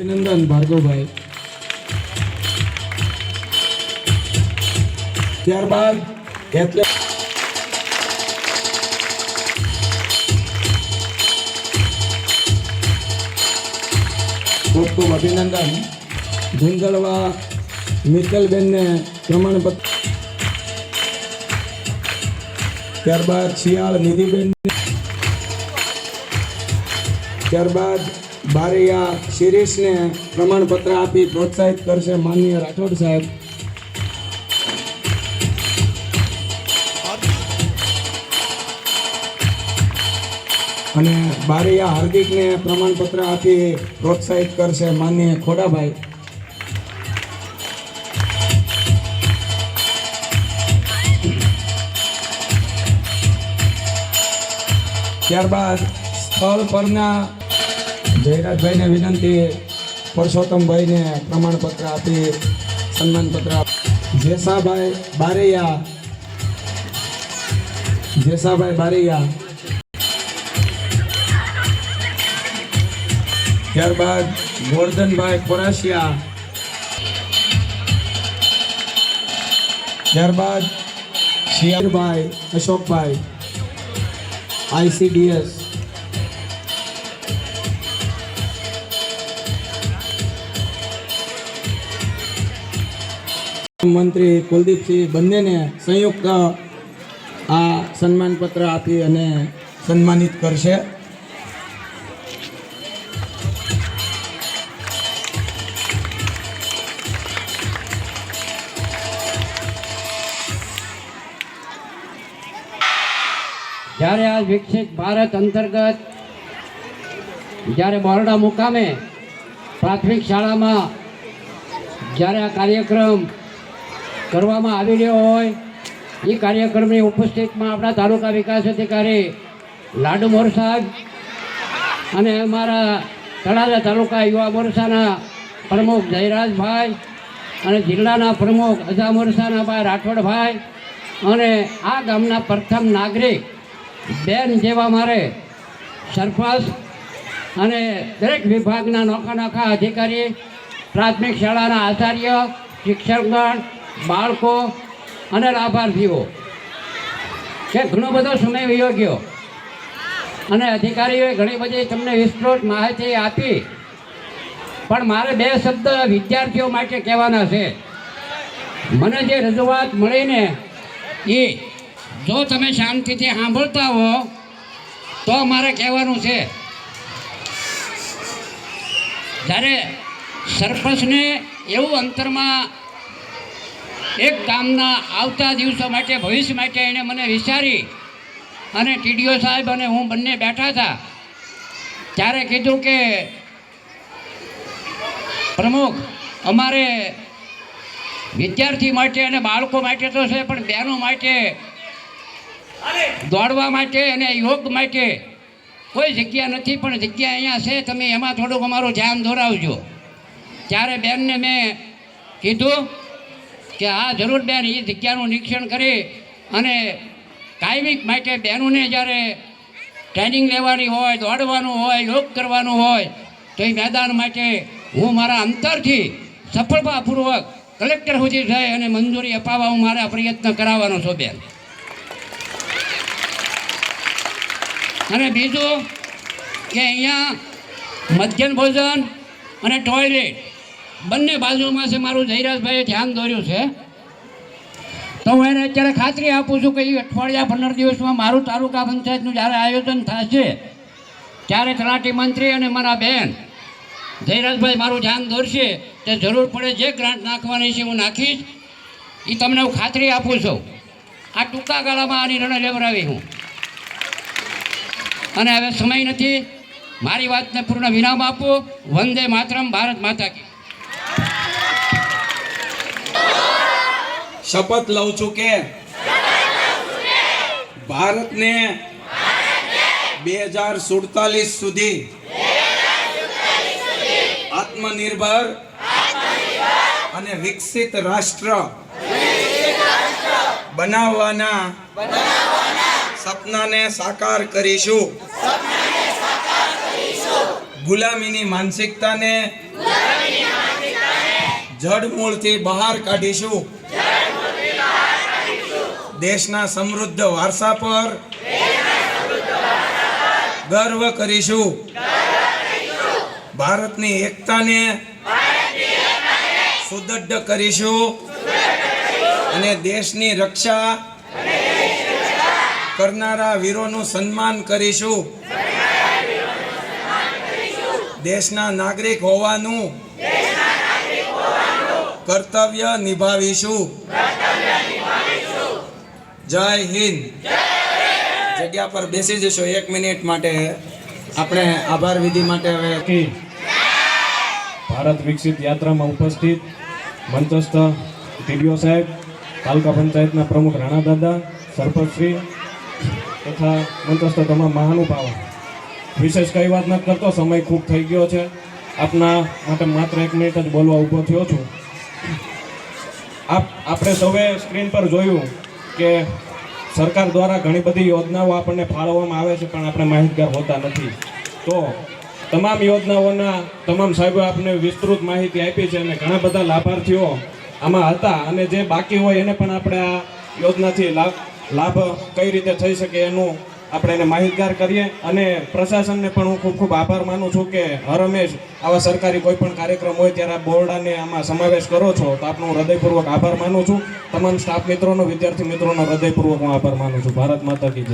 અભિનંદન ભાર્ગવભાઈ ત્યારબાદ એટલે ખૂબ ખૂબ અભિનંદન ધુંધળવા મિત્તલબેનને પ્રમાણપત્ર ત્યારબાદ શિયાળ નિધિબેન ત્યારબાદ બારૈયા શિરીષને પ્રમાણપત્ર આપી પ્રોત્સાહિત કરશે માનનીય રાઠોડ સાહેબ. અને બારૈયા હાર્દિકને પ્રમાણપત્ર આપી પ્રોત્સાહિત કરશે માનનીય ખોડાભાઈ. ત્યારબાદ સ્થળ પરના જયરાજભાઈને વિનંતી પરસોત્તમભાઈને પ્રમાણપત્ર આપી, સન્માનપત્ર જેસાભાઈ બારૈયા જેસાભાઈ બારૈયા. ત્યારબાદ ગોરધનભાઈ ખોરાશિયા ત્યારબાદ શિયાળભાઈ, અશોકભાઈ, આઈસીડીએસ. મંત્રી કુલદીપસિંહ બંનેને સંયુક્ત આ સન્માનપત્ર આપી અને સન્માનિત કરશે. જ્યારે આ વિકસિત ભારત અંતર્ગત, જ્યારે બોરડા મુકામે પ્રાથમિક શાળામાં જ્યારે આ કાર્યક્રમ કરવામાં આવી રહ્યો હોય, એ કાર્યક્રમની ઉપસ્થિતમાં આપણા તાલુકા વિકાસ અધિકારી લાડુ મોર અને અમારા તળાજા તાલુકા યુવા મોરસાના પ્રમુખ જયરાજભાઈ અને જિલ્લાના પ્રમુખ અજા મોરસાનાભાઈ રાઠોડભાઈ અને આ ગામના પ્રથમ નાગરિક બેન જેવા મારે સરપંચ અને દરેક વિભાગના નોખા નોખા અધિકારી, પ્રાથમિક શાળાના આચાર્ય, શિક્ષકગણ બાળકો અને લાભાર્થીઓ. કે ઘણો બધો સમય વયો ગયો. અને અધિકારીઓએ ઘણી બધી તમને વિસ્તૃત માહિતી આપી. પણ મારે બે શબ્દ વિદ્યાર્થીઓ માટે કહેવાના છે. મને જે રજૂઆત મળીને એ, જો તમે શાંતિથી સાંભળતા હો, તો મારે કહેવાનું છે. જ્યારે સરપંચને એવું અંતરમાં એક કામના આવતા દિવસો માટે, ભવિષ્ય માટે એણે મને વિચારી અને ટીડીઓ સાહેબ અને હું બંને બેઠા હતા. ત્યારે કીધું કે, પ્રમુખ, અમારે વિદ્યાર્થી માટે અને બાળકો માટે તો છે, પણ બહેનો માટે, દોડવા માટે અને યોગ માટે કોઈ જગ્યા નથી, પણ જગ્યા અહીંયા છે, તમે એમાં થોડુંક અમારું ધ્યાન દોરાવજો. ત્યારે બેનને મેં કીધું કે હા, જરૂર બેન એ જગ્યાનું નિરીક્ષણ કરી અને કાયમિક માટે બહેનોને જ્યારે ટ્રેનિંગ લેવાની હોય, દોડવાનું હોય, યોગ કરવાનું હોય, તો એ મેદાન માટે હું મારા અંતરથી સફળતાપૂર્વક કલેક્ટર સુધી થઈ અને મંજૂરી અપાવવા હું મારા પ્રયત્ન કરાવવાનો છું બેન. અને બીજું કે અહીંયા મધ્યાહન ભોજન અને ટોયલેટ બંને બાજુમાં છે મારું જયરાજભાઈએ ધ્યાન દોર્યું છે. તો હું એને અત્યારે ખાતરી આપું છું કે એ અઠવાડિયા પંદર દિવસમાં મારું તાલુકા પંચાયતનું જ્યારે આયોજન થશે, ત્યારે તલાટી મંત્રી અને મારા બેન જયરાજભાઈ મારું ધ્યાન દોરશે તે જરૂર પડે જે ગ્રાન્ટ નાખવાની છે હું નાખીશ. એ તમને હું ખાતરી આપું છું. આ ટૂંકા ગાળામાં આ નિર્ણય લેવડાવી હું. અને હવે સમય નથી. મારી વાતને પૂર્ણ વિરામ આપો. વંદે માતરમ, ભારત માતા કી. શપથ લઉં છું કે ભારતને બે હજાર સુડતાલીસ સુધી આત્મનિર્ભર અને વિકસિત રાષ્ટ્ર બનાવવાના સપનાને સાકાર કરીશું. ગુલામીની માનસિકતાને જડમૂળથી બહાર કાઢીશું. દેશના સમૃદ્ધ વારસા પર ગર્વ કરીશું. ભારતની એકતાને સુદૃઢ કરીશું. અને દેશની રક્ષા કરનારા વીરોનું સન્માન કરીશું. દેશના નાગરિક હોવાનું કર્તવ્ય નિભાવીશું. જય હિન્દ. જગ્યા પર બેસી જશો એક મિનિટ માટે. આપણે આભાર વિધિ માટે હવે ભારત વિકસિત યાત્રામાં ઉપસ્થિત મંચસ્થ ટીડીઓ સાહેબ, તાલુકા પંચાયતના પ્રમુખ રાણા દાદા સરપંચશ્રી તથા મંચસ્થ તમામ મહાનુભાવો. વિશેષ કઈ વાત નથી કરતો, સમય ખૂબ થઈ ગયો છે. આપના માટે માત્ર એક મિનિટ જ બોલવા ઊભો થયો છું. આપ આપણે સૌએ સ્ક્રીન પર જોયું કે સરકાર દ્વારા ઘણી બધી યોજનાઓ આપણને ફાળવવામાં આવે છે, પણ આપણે માહિતગાર હોતા નથી. તો તમામ યોજનાઓના, તમામ સાહેબો આપને વિસ્તૃત માહિતી આપી છે અને ઘણા બધા લાભાર્થીઓ આમાં હતા અને જે બાકી હોય એને પણ આપણે આ યોજનાથી લાભ લાભ કઈ રીતે થઈ શકે એનું આપણે એને માહિતગાર કરીએ અને પ્રશાસનને પણ હું ખૂબ ખૂબ આભાર માનું છું કે હર આવા સરકારી કોઈ પણ કાર્યક્રમ હોય ત્યારે આ બોર્ડાને આમાં સમાવેશ કરો છો, તો આપનો હું હૃદયપૂર્વક આભાર માનું છું. તમામ સ્ટાફ મિત્રોનો, વિદ્યાર્થી મિત્રોનો હૃદયપૂર્વક હું આભાર માનું છું. ભારત માતા કી